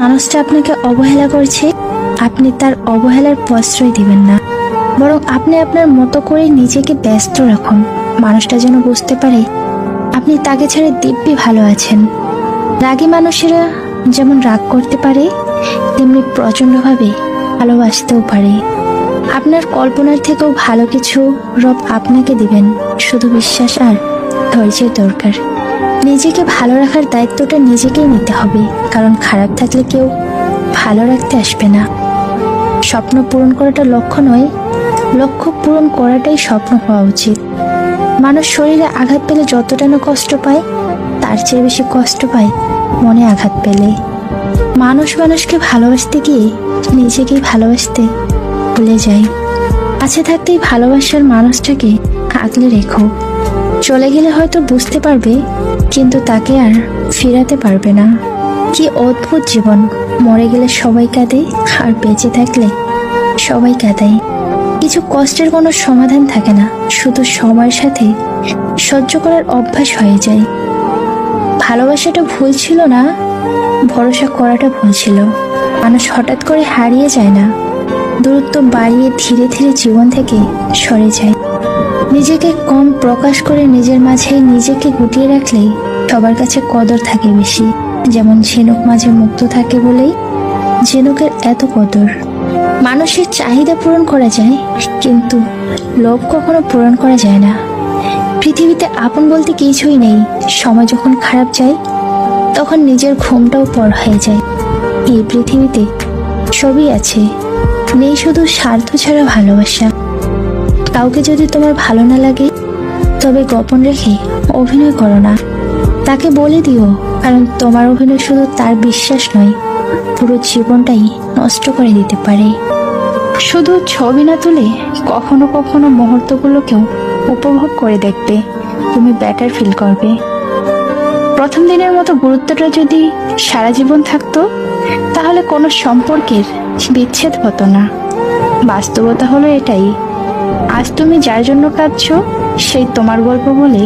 মানুষটা আপনাকে অবহেলা করছে, আপনি তার অবহেলার প্রশ্রয় দিবেন না। বরং আপনি আপনার মতো করে নিজেকে ব্যস্ত রাখুন। মানুষটা যেন বুঝতে পারে, আপনি তাকে ছেড়ে দিব্যি ভালো আছেন। রাগী মানুষেরা যেমন রাগ করতে পারে, তেমনি প্রচণ্ডভাবে ভালোবাসতেও পারে। আপনার কল্পনার থেকেও ভালো কিছু রব আপনাকে দিবেন। শুধু বিশ্বাস আর ধৈর্যের দরকার। নিজেকে ভালো রাখার দায়িত্বটা নিজেকেই নিতে হবে, কারণ খারাপ থাকলে কেউ ভালো রাখতে আসবে না। স্বপ্ন পূরণ করাটা লক্ষ্য নয়, লক্ষ্য পূরণ করাটাই স্বপ্ন হওয়া উচিত। মানুষ শরীরে আঘাত পেলে যতটা না কষ্ট পায়, তার চেয়ে বেশি কষ্ট পায় মনে আঘাত পেলে। মানুষ মানুষকে ভালোবাসতে গিয়ে নিজেকেই ভালোবাসতে ভুলে যায়। কাছে থাকতেই ভালোবাসার মানুষটাকে আগলে রেখো। চলে গেলে হয়তো বুঝতে পারবে কিন্তু তাকে আর ফেরাতে পারবে না। কি অদ্ভুত জীবন। মরে গেলে সবাই কাঁদে, আর বেঁচে থাকলে সবাই কাঁদায়। কিছু কষ্টের কোনো সমাধান থাকে না, শুধু সময়ের সাথে সহ্য করার অভ্যাস হয়ে যায়। ভালোবাসাটা ভুল ছিল না, ভরসা করাটা ভুল ছিল। মানুষ হঠাৎ করে হারিয়ে যায় না। দূরত্ব বাড়িয়ে ধীরে ধীরে জীবন থেকে সরে যায়। নিজেকে কম প্রকাশ করে নিজের মাঝে নিজেকে গুটিয়ে রাখলেই সবার কাছে কদর থাকে বেশি। যেমন ঝিনুক মাঝে মুক্ত থাকে বলেই ঝিনুকের এত কদর। মানুষের চাহিদা পূরণ করা যায়, কিন্তু লোভ কখনো পূরণ করা যায় না। পৃথিবীতে আপন বলতে কিছুই নেই। সময় যখন খারাপ যায়, তখন নিজের ঘুমটাও পর হয়ে যায়। এই পৃথিবীতে সবই আছে। নেই শুধু স্বার্থ ছাড়া ভালোবাসা। কাউকে যদি তোমার ভালো না লাগে, তবে গোপন রেখে অভিনয় করো না। তাকে বলে দিও, কারণ তোমার অভিনয় শুধু তার বিশ্বাস নয়, পুরো জীবনটাই নষ্ট করে দিতে পারে। শুধু ছবি না তুলে কখনো কখনো মুহূর্তগুলোকেও উপভোগ করে দেখবে, তুমি বেটার ফিল করবে। প্রথম দিনের মতো গুরুত্বটা যদি সারা জীবন থাকতো, তাহলে কোনো সম্পর্কের বিচ্ছেদ হতো না। বাস্তবতা হলো এটাই, আজ তুমি যার জন্য কাঁদছো, সেই তোমার গল্প বলে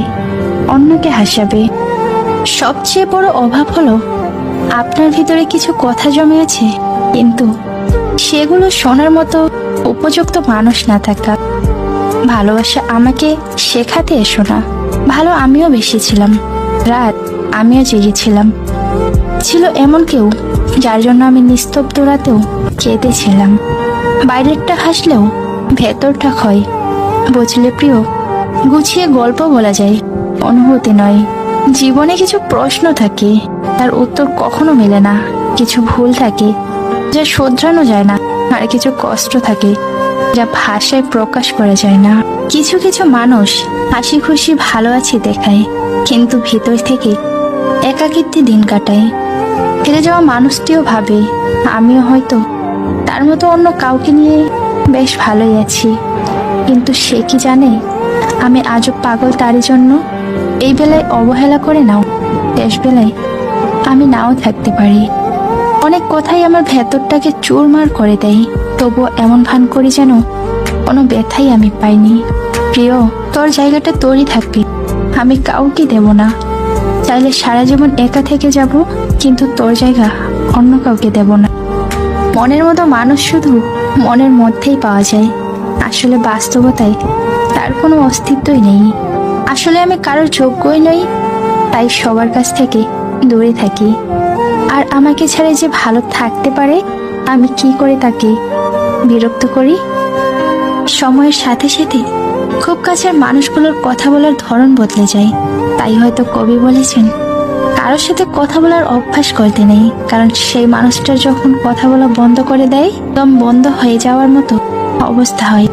অন্যকে হাসাবে। সবচেয়ে বড় অভাব হলো, আপনার ভিতরে কিছু কথা জমে আছে কিন্তু সেগুলো শোনার মতো উপযুক্ত মানুষ না থাকা। ভালোবাসা আমাকে শেখাতে এসো না। ভালো আমিও বেশি ছিলাম। রাত আমিও জেগেছিলাম ছিল এমন কেউ যার জন্য আমি নিস্তব্ধ রাতেও কেঁদেছিলাম বাইরেরটা হাসলেও ভেতরটা ক্ষয়। বুঝলে প্রিয়? গুছিয়ে গল্প বলা যায়। অনুভূতি নয়। জীবনে কিছু প্রশ্ন থাকে, তার উত্তর কখনো মেলে না। কিছু ভুল থাকে, যা শোধরানো যায় না, আর কিছু কষ্ট থাকে, যা ভাষায় প্রকাশ করা যায় না। কিছু কিছু মানুষ হাসি খুশি ভালো আছে দেখায়, কিন্তু ভিতর থেকে একাকিত্বে দিন কাটায়। ফিরে যাওয়া মানুষটিও ভাবে, আমিও হয়তো তার মতো অন্য কাউকে নিয়ে বেশ ভালোই আছি। কিন্তু সে কি জানে? আমি আজও পাগল তারই জন্য? এই বেলায় অবহেলা করে নাও। শেষ বেলায় আমি নাও থাকতে পারি। অনেক কথাই আমার ভেতরটাকে চুরমার করে দেয়। তবুও এমন ভান করি যেন কোনো ব্যথাই আমি পাইনি। প্রিয়, তোর জায়গাটা তোরই থাকবে। আমি কাউকে দেব না। চাইলে সারা জীবন একা থেকে যাব, কিন্তু তোর জায়গা অন্য কাউকে দেব না। মনের মতো মানুষ শুধু মনের মধ্যেই পাওয়া যায়। আসলে বাস্তবতায় তার কোনো অস্তিত্বই নেই। আসলে আমি কারোর যোগ্যই নই, তাই সবার কাছ থেকে দূরে থাকি। আর আমাকে ছাড়া যে ভালো থাকতে পারে, আমি কি করে তাকে বিরক্ত করি? সময়ের সাথে সাথে খুব কাছের মানুষগুলোর কথা বলার ধরন বদলে যায়। তাই হয়তো কবি বলেছেন, কারোর সাথে কথা বলার অভ্যাস করতে নেই, কারণ সেই মানুষটা যখন কথা বলা বন্ধ করে দেয় দম বন্ধ হয়ে যাওয়ার মতো অবস্থা হয়।